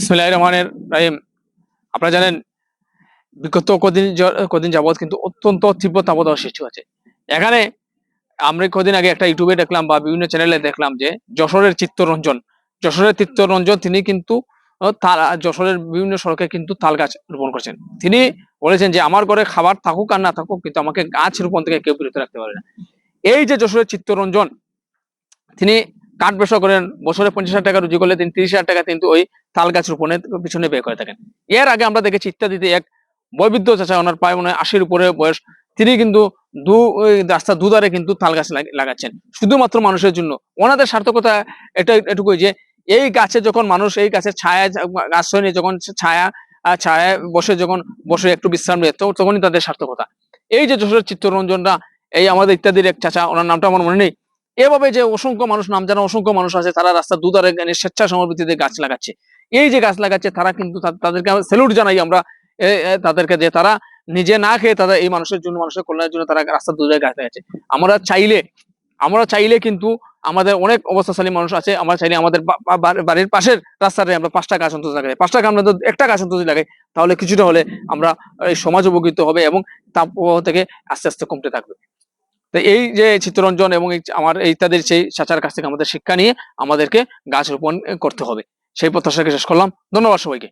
ইসমিল্লাহ রহমানের রাহিম। আপনারা জানেন, বিগত কদিন কদিন যাবৎ কিন্তু অত্যন্ত তীব্র তাপদাহ সৃষ্টি হচ্ছে এখানে আমরা কদিন আগে একটা ইউটিউবে দেখলাম বা বিভিন্ন চ্যানেলে দেখলাম যে, যশোরের চিত্তরঞ্জন যশোরের চিত্তরঞ্জন তিনি কিন্তু তার যশোরের বিভিন্ন সড়কে কিন্তু তাল গাছ রোপণ করছেন। তিনি বলেছেন যে, আমার ঘরে খাবার থাকুক আর না থাকুক, কিন্তু আমাকে গাছ রোপণ থেকে কেউ বিরত রাখতে পারে না। এই যে যশোরের চিত্তরঞ্জন, তিনি কাঠ ব্যবসা করেন, বছরে পঞ্চাশ হাজার টাকা রুজি করলে তিনি তিরিশ হাজার টাকা কিন্তু ওই তাল গাছ রোপণের পিছনে ব্যয় করে থাকেন। এর আগে আমরা দেখেছি ইত্যাদিতে এক বৈবিধ্য চাচা, ওনার প্রায় মনে হয় আশির উপরে বয়স, তিনি কিন্তু দু রাস্তা দুধারে কিন্তু তাল গাছ লাগাচ্ছেন। শুধুমাত্র মানুষের জন্য। ওনাদের সার্থকতা এটা, এটুকুই যে এই গাছে যখন মানুষ, এই গাছের ছায়া আশ্রয় নিয়ে যখন ছায়া ছায়ায় বসে যখন বসে একটু বিশ্রাম নেয় তখনই তাদের সার্থকতা। এই যে যশোরের চিত্তরঞ্জনরা, এই আমাদের ইত্যাদির এক চাচা, ওনার নামটা আমার মনে নেই এভাবে যে অসংখ্য মানুষ নাম জানা অসংখ্য মানুষ আছে, তারা রাস্তার দুধারে স্বেচ্ছা সমর্পিতিতে গাছ লাগাচ্ছে। এই যে গাছ লাগাচ্ছে, তারা কিন্তু তাদেরকে স্যালুট জানাই আমরা। তাদেরকে যে তারা নিজে না খেয়ে তাদের এই মানুষের জন্য, মানুষের কল্যাণের জন্য তারা রাস্তার দুধারে গাছ লাগাচ্ছে। আমরা চাইলে আমরা চাইলে কিন্তু আমাদের অনেক অবস্থাশালী মানুষ আছে, আমরা চাইলে আমাদের বাড়ির- পাশের রাস্তাতে আমরা পাঁচটা গাছ অন্তত লাগাই। পাঁচটা আমরা একটা গাছ অন্তত লাগাই, তাহলে কিছুটা হলে আমরা সমাজ উপকৃত হবে এবং তাপ থেকে আস্তে আস্তে কমতে থাকবে। তো এই যে চিত্তরঞ্জন এবং আমার এই তাদের সেই চাচার কাছ থেকে আমাদের শিক্ষা নিয়ে আমাদেরকে গাছ রোপণ করতে হবে। সেই প্রত্যাশাকে শেষ করলাম। ধন্যবাদ সবাইকে।